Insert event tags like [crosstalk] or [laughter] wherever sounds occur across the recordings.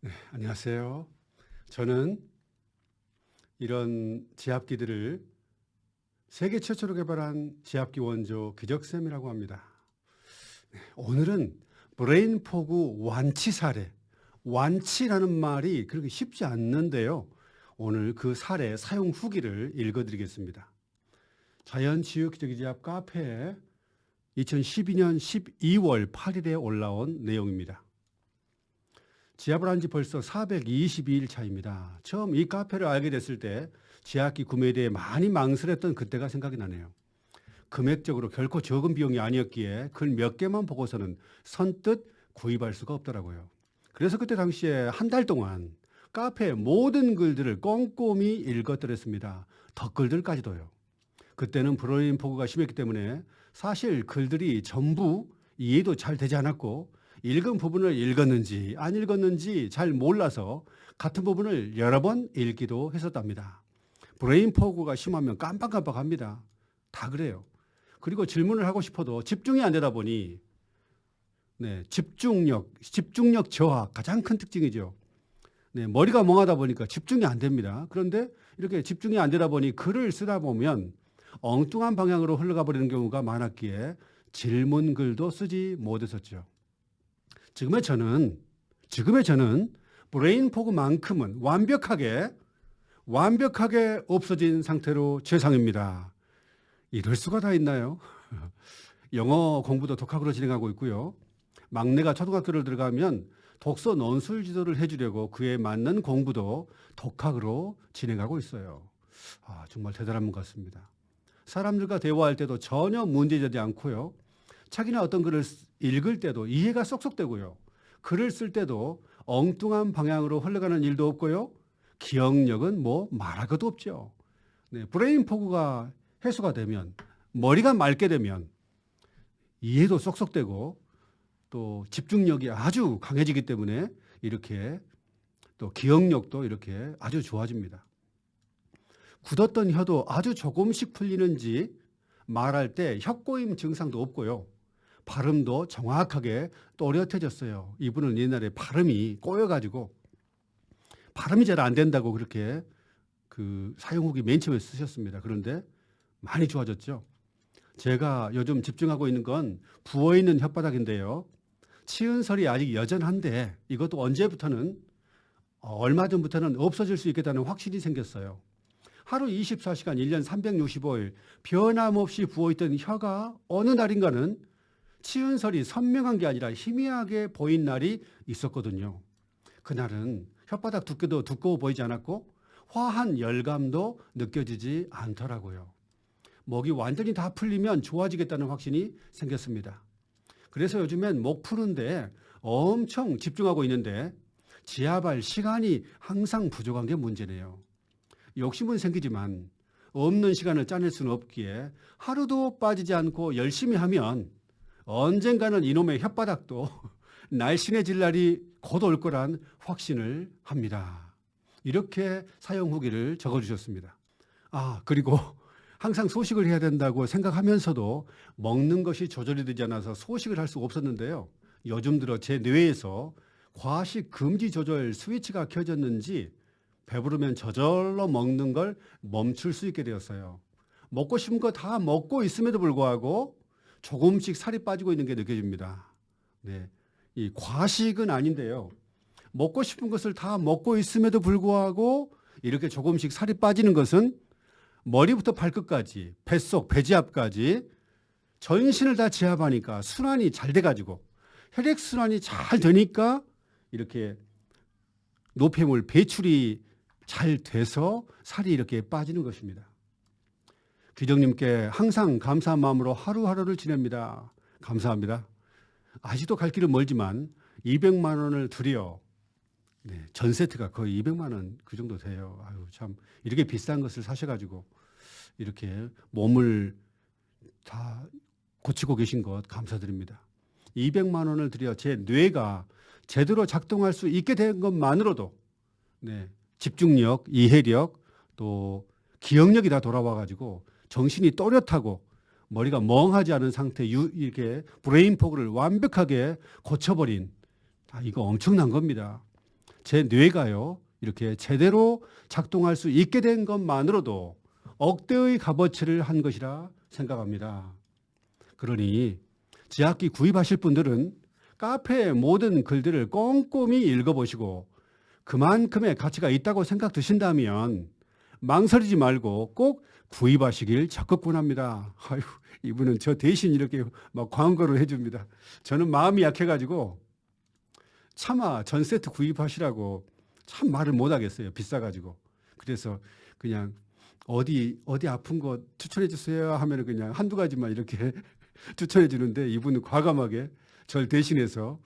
네, 안녕하세요. 저는 이런 지압기들을 세계 최초로 개발한 지압기 원조 기적쌤이라고 합니다. 네, 오늘은 브레인 포구 완치 사례, 완치라는 말이 그렇게 쉽지 않는데요. 오늘 그 사례 사용 후기를 읽어드리겠습니다. 자연치유 기적기 지압 카페에 2012년 12월 8일에 올라온 내용입니다. 지압을 한 지 벌써 422일 차입니다. 처음 이 카페를 알게 됐을 때 지압기 구매에 대해 많이 망설였던 그때가 생각이 나네요. 금액적으로 결코 적은 비용이 아니었기에 글 몇 개만 보고서는 선뜻 구입할 수가 없더라고요. 그래서 그때 당시에 한 달 동안 카페의 모든 글들을 꼼꼼히 읽어드렸습니다. 덧글들까지도요. 그때는 브로인 포구가 심했기 때문에 사실 글들이 전부 이해도 잘 되지 않았고 읽은 부분을 읽었는지 안 읽었는지 잘 몰라서 같은 부분을 여러 번 읽기도 했었답니다. 브레인 포구가 심하면 깜빡깜빡합니다. 다 그래요. 그리고 질문을 하고 싶어도 집중이 안 되다 보니 네, 집중력, 집중력 저하 가장 큰 특징이죠. 네, 머리가 멍하다 보니까 집중이 안 됩니다. 그런데 이렇게 집중이 안 되다 보니 글을 쓰다 보면 엉뚱한 방향으로 흘러가 버리는 경우가 많았기에 질문 글도 쓰지 못했었죠. 지금의 저는 지금의 저는 브레인 포그만큼은 완벽하게 완벽하게 없어진 상태로 최상입니다. 이럴 수가 다 있나요? [laughs] 영어 공부도 독학으로 진행하고 있고요. 막내가 초등학교를 들어가면 독서 논술 지도를 해주려고 그에 맞는 공부도 독학으로 진행하고 있어요. 아, 정말 대단한 분 같습니다. 사람들과 대화할 때도 전혀 문제되지 않고요. 자기나 어떤 글을 읽을 때도 이해가 쏙쏙 되고요. 글을 쓸 때도 엉뚱한 방향으로 흘러가는 일도 없고요. 기억력은 뭐 말할 것도 없죠. 네, 브레인 포구가 해소가 되면 머리가 맑게 되면 이해도 쏙쏙 되고 또 집중력이 아주 강해지기 때문에 이렇게 또 기억력도 이렇게 아주 좋아집니다. 굳었던 혀도 아주 조금씩 풀리는지 말할 때 혀꼬임 증상도 없고요. 발음도 정확하게 또렷해졌어요. 이분은 옛날에 발음이 꼬여가지고 발음이 잘 안 된다고 그렇게 그 사용 후기 맨 처음에 쓰셨습니다. 그런데 많이 좋아졌죠. 제가 요즘 집중하고 있는 건 부어 있는 혓바닥인데요. 치은설이 아직 여전한데 이것도 언제부터는 어, 얼마 전부터는 없어질 수 있겠다는 확신이 생겼어요. 하루 24시간 1년 365일 변함없이 부어있던 혀가 어느 날인가는 치은설이 선명한 게 아니라 희미하게 보인 날이 있었거든요. 그날은 혓바닥 두께도 두꺼워 보이지 않았고 화한 열감도 느껴지지 않더라고요. 목이 완전히 다 풀리면 좋아지겠다는 확신이 생겼습니다. 그래서 요즘엔 목 푸는데 엄청 집중하고 있는데 지압할 시간이 항상 부족한 게 문제네요. 욕심은 생기지만 없는 시간을 짜낼 수는 없기에 하루도 빠지지 않고 열심히 하면 언젠가는 이놈의 혓바닥도 [laughs] 날씬해질 날이 곧 올 거란 확신을 합니다. 이렇게 사용 후기를 적어주셨습니다. 아, 그리고 항상 소식을 해야 된다고 생각하면서도 먹는 것이 조절이 되지 않아서 소식을 할 수가 없었는데요. 요즘 들어 제 뇌에서 과식 금지 조절 스위치가 켜졌는지 배부르면 저절로 먹는 걸 멈출 수 있게 되었어요. 먹고 싶은 거 다 먹고 있음에도 불구하고 조금씩 살이 빠지고 있는 게 느껴집니다. 네. 이 과식은 아닌데요. 먹고 싶은 것을 다 먹고 있음에도 불구하고 이렇게 조금씩 살이 빠지는 것은 머리부터 발끝까지 뱃속, 배지압까지 전신을 다 지압하니까 순환이 잘 돼가지고 혈액순환이 잘 되니까 이렇게 노폐물 배출이 잘 돼서 살이 이렇게 빠지는 것입니다. 귀정님께 항상 감사한 마음으로 하루하루를 지냅니다. 감사합니다. 아직도 갈 길은 멀지만 200만 원을 들여 네, 전 세트가 거의 200만 원 그 정도 돼요. 아유 참 이렇게 비싼 것을 사셔가지고 이렇게 몸을 다 고치고 계신 것 감사드립니다. 200만 원을 들여 제 뇌가 제대로 작동할 수 있게 된 것만으로도 네, 집중력, 이해력, 또 기억력이 다 돌아와가지고 정신이 또렷하고 머리가 멍하지 않은 상태, 유, 이렇게 브레인 포그를 완벽하게 고쳐버린 아, 이거 엄청난 겁니다. 제 뇌가요 이렇게 제대로 작동할 수 있게 된 것만으로도 억대의 값어치를 한 것이라 생각합니다. 그러니 지학기 구입하실 분들은 카페의 모든 글들을 꼼꼼히 읽어보시고 그만큼의 가치가 있다고 생각 드신다면 망설이지 말고 꼭 구입하시길 적극 권합니다. 아유, 이분은 저 대신 이렇게 막 광고를 해줍니다. 저는 마음이 약해가지고 차마 전 세트 구입하시라고 참 말을 못 하겠어요. 비싸가지고. 그래서 그냥 어디 어디 아픈 거 추천해 주세요 하면 그냥 한두 가지만 이렇게 [laughs] 추천해 주는데 이분은 과감하게 절 대신해서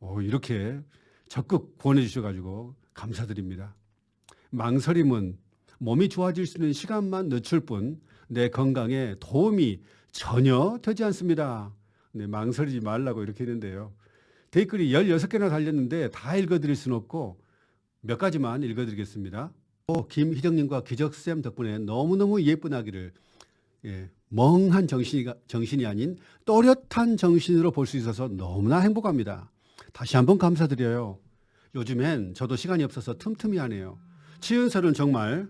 어, 이렇게 적극 권해 주셔가지고 감사드립니다. 망설임은 몸이 좋아질 수 있는 시간만 늦출 뿐 내 건강에 도움이 전혀 되지 않습니다. 네, 망설이지 말라고 이렇게 했는데요. 댓글이 16개나 달렸는데 다 읽어드릴 수는 없고 몇 가지만 읽어드리겠습니다. 또 김희정님과 기적쌤 덕분에 너무너무 예쁜 아기를 예, 멍한 정신이, 정신이 아닌 또렷한 정신으로 볼 수 있어서 너무나 행복합니다. 다시 한번 감사드려요. 요즘엔 저도 시간이 없어서 틈틈이 하네요. 치은설은 정말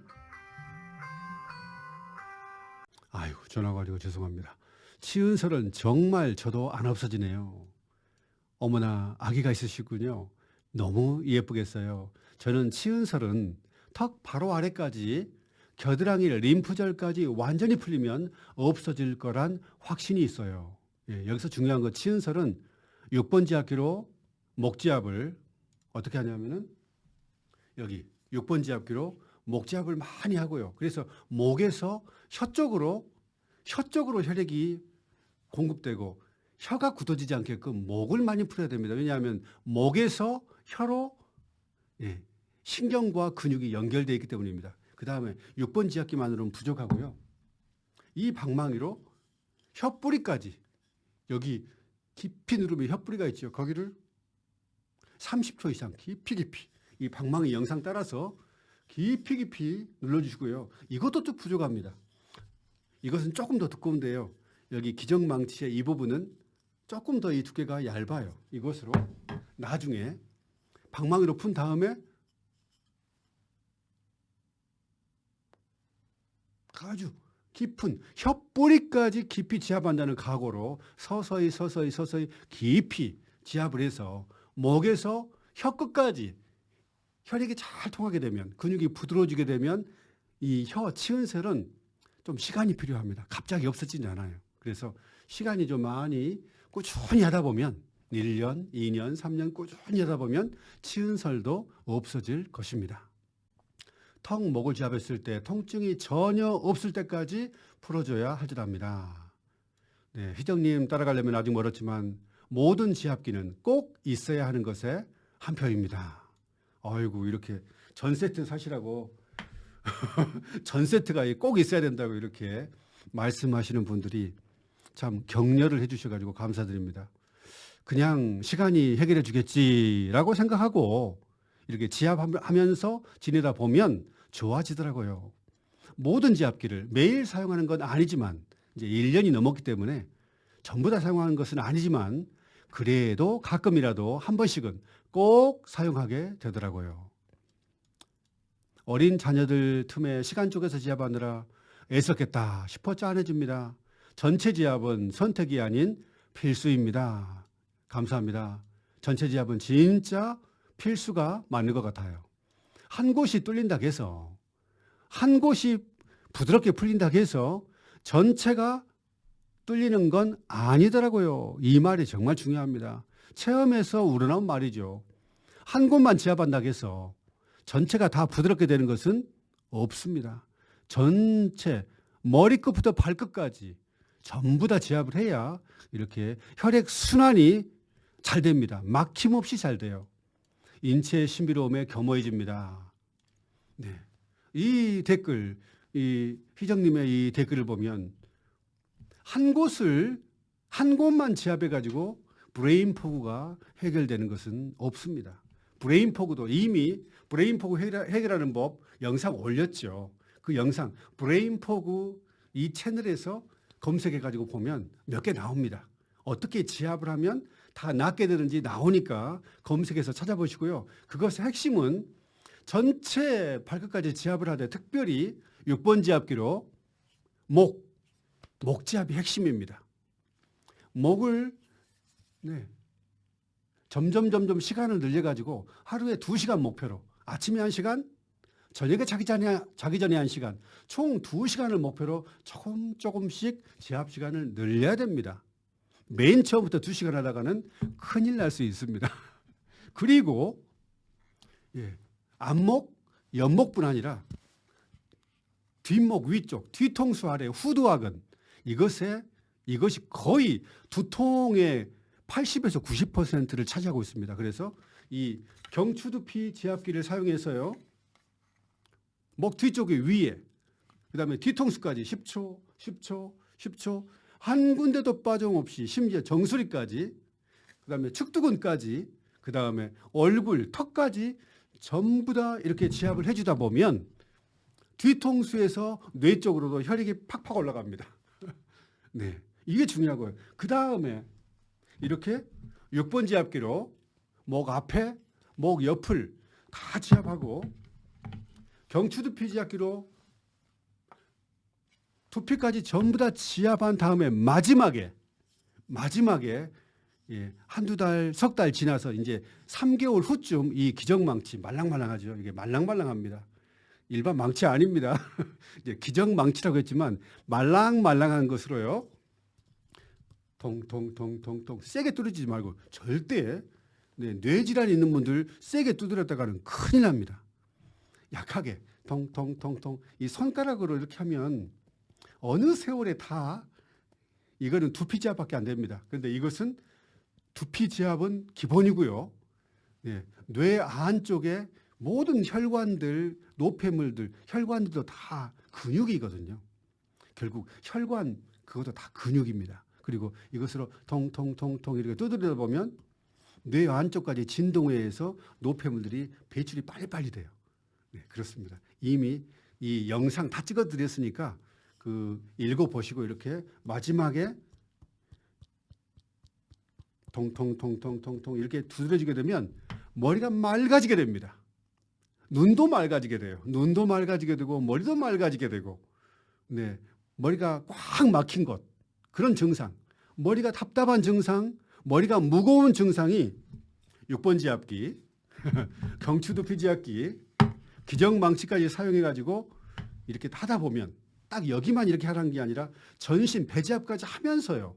전화가 아니고 죄송합니다. 치은설은 정말 저도 안 없어지네요. 어머나 아기가 있으시군요. 너무 예쁘겠어요. 저는 치은설은 턱 바로 아래까지 겨드랑이 림프절까지 완전히 풀리면 없어질 거란 확신이 있어요. 예, 여기서 중요한 거 치은설은 6번 지압기로 목지압을 어떻게 하냐면은 여기 6번 지압기로 목지압을 많이 하고요. 그래서 목에서 혀 쪽으로 혀 쪽으로 혈액이 공급되고 혀가 굳어지지 않게끔 목을 많이 풀어야 됩니다. 왜냐하면 목에서 혀로 예, 신경과 근육이 연결되어 있기 때문입니다. 그 다음에 6번 지압기만으로는 부족하고요. 이 방망이로 혀 뿌리까지 여기 깊이 누르면 혀 뿌리가 있죠. 거기를 30초 이상 깊이 깊이 이 방망이 영상 따라서 깊이 깊이 눌러주시고요. 이것도 또 부족합니다. 이것은 조금 더 두꺼운데요. 여기 기정망치의 이 부분은 조금 더 이 두께가 얇아요. 이것으로 나중에 방망이로 푼 다음에 아주 깊은 혀뿌리까지 깊이 지압한다는 각오로 서서히 서서히 서서히 깊이 지압을 해서 목에서 혀끝까지 혈액이 잘 통하게 되면 근육이 부드러워지게 되면 이 혀 치은셀은 좀 시간이 필요합니다. 갑자기 없어지지 않아요. 그래서 시간이 좀 많이 꾸준히 하다 보면 1년, 2년, 3년 꾸준히 하다 보면 치은설도 없어질 것입니다. 턱, 목을 지압했을 때 통증이 전혀 없을 때까지 풀어줘야 하지랍니다. 네, 희정님 따라가려면 아직 멀었지만 모든 지압기는 꼭 있어야 하는 것에 한 표입니다. 아이고 이렇게 전 세트 사시라고 [laughs] 전 세트가 꼭 있어야 된다고 이렇게 말씀하시는 분들이 참 격려를 해주셔가지고 감사드립니다. 그냥 시간이 해결해 주겠지라고 생각하고 이렇게 지압하면서 지내다 보면 좋아지더라고요. 모든 지압기를 매일 사용하는 건 아니지만 이제 1년이 넘었기 때문에 전부 다 사용하는 것은 아니지만 그래도 가끔이라도 한 번씩은 꼭 사용하게 되더라고요. 어린 자녀들 틈에 시간 쪼개서 지압하느라 애썼겠다 싶어 짠해줍니다. 전체 지압은 선택이 아닌 필수입니다. 감사합니다. 전체 지압은 진짜 필수가 맞는 것 같아요. 한 곳이 뚫린다 해서 한 곳이 부드럽게 풀린다 해서 전체가 뚫리는 건 아니더라고요. 이 말이 정말 중요합니다. 체험에서 우러나온 말이죠. 한 곳만 지압한다 해서 전체가 다 부드럽게 되는 것은 없습니다. 전체 머리끝부터 발끝까지 전부 다 지압을 해야 이렇게 혈액 순환이 잘 됩니다. 막힘없이 잘 돼요. 인체의 신비로움에 겸허해집니다. 네. 이 댓글, 이 희정님의 이 댓글을 보면 한 곳을 한 곳만 지압해 가지고 브레인 포구가 해결되는 것은 없습니다. 브레인 포구도 이미 브레인 포구 해결하는 법 영상 올렸죠. 그 영상 브레인 포구 이 채널에서 검색해 가지고 보면 몇 개 나옵니다. 어떻게 지압을 하면 다 낫게 되는지 나오니까 검색해서 찾아보시고요. 그것의 핵심은 전체 발끝까지 지압을 하되 특별히 6번 지압기로 목, 목 지압이 핵심입니다. 목을 네. 점점 점점 시간을 늘려가지고 하루에 2시간 목표로 아침에 1시간, 저녁에 자기 전에 자기 전에 1시간, 총 2시간을 목표로 조금 조금씩 지압 시간을 늘려야 됩니다. 맨 처음부터 2시간 하다가는 큰일 날 수 있습니다. [laughs] 그리고 예, 앞목, 옆목뿐 아니라 뒷목 위쪽, 뒤통수 아래 후두하근 이것에 이것이 거의 두통의 80에서 90%를 차지하고 있습니다. 그래서 이 경추두피 지압기를 사용해서요. 목 뒤쪽에 위에 그 다음에 뒤통수까지 10초, 10초, 10초 한 군데도 빠짐없이 심지어 정수리까지 그 다음에 축두근까지 그 다음에 얼굴, 턱까지 전부 다 이렇게 지압을 해주다 보면 뒤통수에서 뇌 쪽으로도 혈액이 팍팍 올라갑니다. [laughs] 네, 이게 중요하고요. 그 다음에 이렇게 6번 지압기로 목 앞에, 목 옆을 다 지압하고 경추두피 지압기로 두피까지 전부 다 지압한 다음에 마지막에 마지막에 예, 한두 달, 석 달 지나서 이제 3개월 후쯤 이 기정망치 말랑말랑하죠. 이게 말랑말랑합니다. 일반 망치 아닙니다. [laughs] 이제 기정망치라고 했지만 말랑말랑한 것으로요. 통통통통통 세게 뚫어지지 말고 절대 네, 뇌질환 있는 분들 세게 두드렸다가는 큰일 납니다. 약하게 통통통통 이 손가락으로 이렇게 하면 어느 세월에 다 이거는 두피 지압밖에 안 됩니다. 그런데 이것은 두피 지압은 기본이고요. 네, 뇌 안쪽에 모든 혈관들, 노폐물들, 혈관들도 다 근육이거든요. 결국 혈관 그것도 다 근육입니다. 그리고 이것으로 통통통통 이렇게 두드리다 보면 뇌 안쪽까지 진동에 의해서 노폐물들이 배출이 빨리빨리 돼요. 네, 그렇습니다. 이미 이 영상 다 찍어 드렸으니까 그 읽어 보시고 이렇게 마지막에 통통통통통통 이렇게 두드려지게 되면 머리가 맑아지게 됩니다. 눈도 맑아지게 돼요. 눈도 맑아지게 되고 머리도 맑아지게 되고 네 머리가 꽉 막힌 것 그런 증상 머리가 답답한 증상 머리가 무거운 증상이 6번 지압기 [laughs] 경추두피 지압기 기정망치까지 사용해 가지고 이렇게 하다 보면 딱 여기만 이렇게 하라는 게 아니라 전신 배지압까지 하면서요.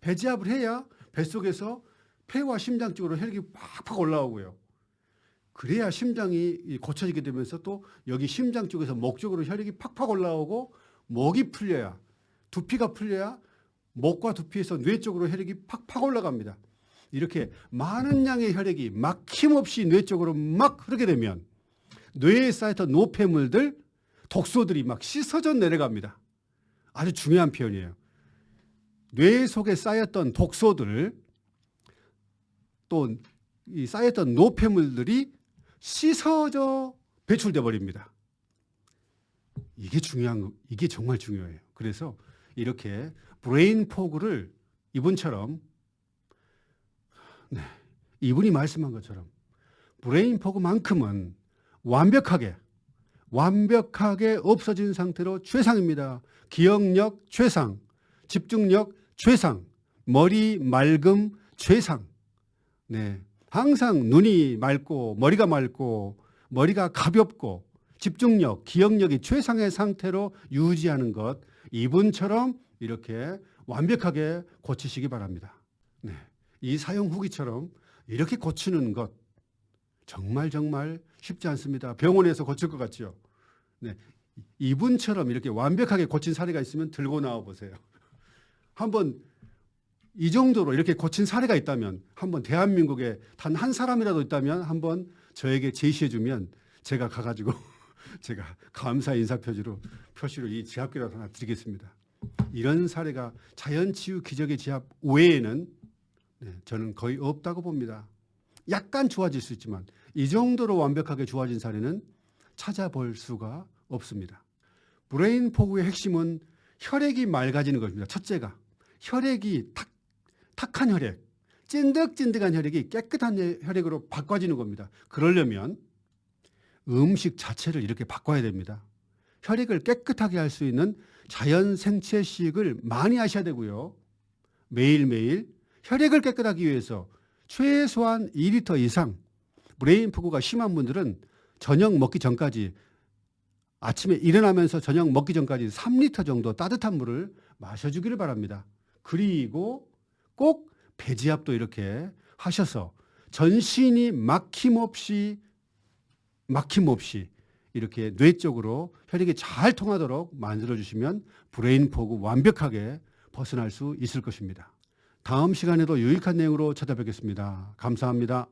배지압을 해야 뱃속에서 폐와 심장 쪽으로 혈액이 팍팍 올라오고요. 그래야 심장이 고쳐지게 되면서 또 여기 심장 쪽에서 목 쪽으로 혈액이 팍팍 올라오고 목이 풀려야 두피가 풀려야 목과 두피에서 뇌 쪽으로 혈액이 팍팍 올라갑니다. 이렇게 많은 양의 혈액이 막힘없이 뇌 쪽으로 막 흐르게 되면 뇌에 쌓였던 노폐물들, 독소들이 막 씻어져 내려갑니다. 아주 중요한 표현이에요. 뇌 속에 쌓였던 독소들 또 이 쌓였던 노폐물들이 씻어져 배출돼 버립니다. 이게 중요한 거, 이게 정말 중요해요. 그래서 이렇게 브레인 포그를 이분처럼 네, 이분이 말씀한 것처럼 브레인 포그만큼은 완벽하게 완벽하게 없어진 상태로 최상입니다. 기억력 최상, 집중력 최상, 머리 맑음 최상. 네. 항상 눈이 맑고 머리가 맑고 머리가 가볍고 집중력, 기억력이 최상의 상태로 유지하는 것 이분처럼 이렇게 완벽하게 고치시기 바랍니다. 네. 이 사용 후기처럼 이렇게 고치는 것 정말 정말 쉽지 않습니다. 병원에서 고칠 것 같죠? 네. 이분처럼 이렇게 완벽하게 고친 사례가 있으면 들고 나와 보세요. 한번 이 정도로 이렇게 고친 사례가 있다면 한번 대한민국에 단 한 사람이라도 있다면 한번 저에게 제시해 주면 제가 가가지고 [laughs] 제가 감사 인사 표지로 표시로 이 지압기라도 하나 드리겠습니다. 이런 사례가 자연치유 기적의 지압 외에는 네, 저는 거의 없다고 봅니다. 약간 좋아질 수 있지만 이 정도로 완벽하게 좋아진 사례는 찾아볼 수가 없습니다. 브레인 포구의 핵심은 혈액이 맑아지는 것입니다. 첫째가 혈액이 탁 탁한 혈액, 찐득찐득한 혈액이 깨끗한 혈액으로 바꿔지는 겁니다. 그러려면 음식 자체를 이렇게 바꿔야 됩니다. 혈액을 깨끗하게 할 수 있는 자연 생체 식을 많이 하셔야 되고요. 매일매일 혈액을 깨끗하기 위해서 최소한 2리터 이상 브레인 포구가 심한 분들은 저녁 먹기 전까지 아침에 일어나면서 저녁 먹기 전까지 3리터 정도 따뜻한 물을 마셔주기를 바랍니다. 그리고 꼭 배지압도 이렇게 하셔서 전신이 막힘없이 막힘없이 이렇게 뇌 쪽으로 혈액이 잘 통하도록 만들어 주시면 브레인 포구 완벽하게 벗어날 수 있을 것입니다. 다음 시간에도 유익한 내용으로 찾아뵙겠습니다. 감사합니다.